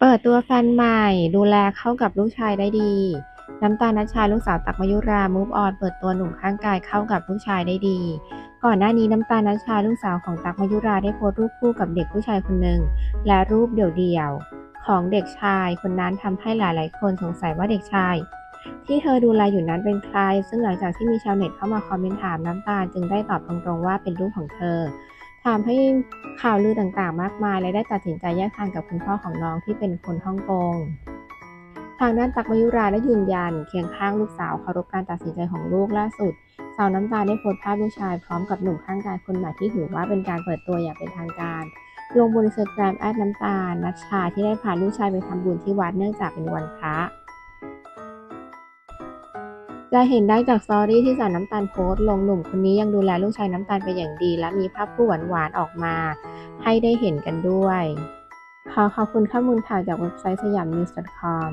เปิดตัวแฟนใหม่ดูแลเข้ากับลูกชายได้ดี น้ำตาลนัชชาลูกสาวตักมายุรามูฟออนเปิดตัวหนุ่มข้างกายเข้ากับลูกชายได้ดี ก่อนหน้านี้น้ำตาลนัชชาลูกสาวของตักมายุราได้โพสต์รูปคู่กับเด็กผู้ชายคนหนึ่งและรูปเดี่ยวๆของเด็กชายคนนั้นทำให้หลายๆ คนสงสัยว่าเด็กชาย ที่เธอดูแลอยู่นั้นเป็นใคร ซึ่งหลังจากที่มีชาวเน็ตเข้ามาคอมเมนต์ถามน้ำตาลจึงได้ตอบตรงๆว่าเป็นลูกของเธอทำให้ ข่าวลือต่างๆ มากมายและได้ตัดสินใจแยกทางกับคุณพ่อของน้องที่เป็นคนฮ่องกงทางด้านตักมายุราได้ยืนยันเคียงข้างลูกสาวเคารพการตัดสินใจของลูกล่าสุด สาวน้ำตาลได้โพสต์ภาพลูกชายพร้อมกับหนุ่มข้างกายคนใหม่ที่ถือว่าเป็นการเปิดตัวอย่างเป็นทางการ ลงบนอินสตาแกรมแอดน้ำตาลนัชชาที่ได้พาลูกชายไปทำบุญที่วัดเนื่องจากเป็นวันพระ จะเห็นได้จากสตอรี่ที่สาวน้ำตาลโพสต์ลงหนุ่มคนนี้ยังดูแลลูกชายน้ำตาลเป็นอย่างดี และมีภาพคู่หวานๆออกมา ให้ได้เห็นกันด้วย ขอขอบคุณข้อมูลข่าวจากเว็บไซต์สยามนิวส์ .com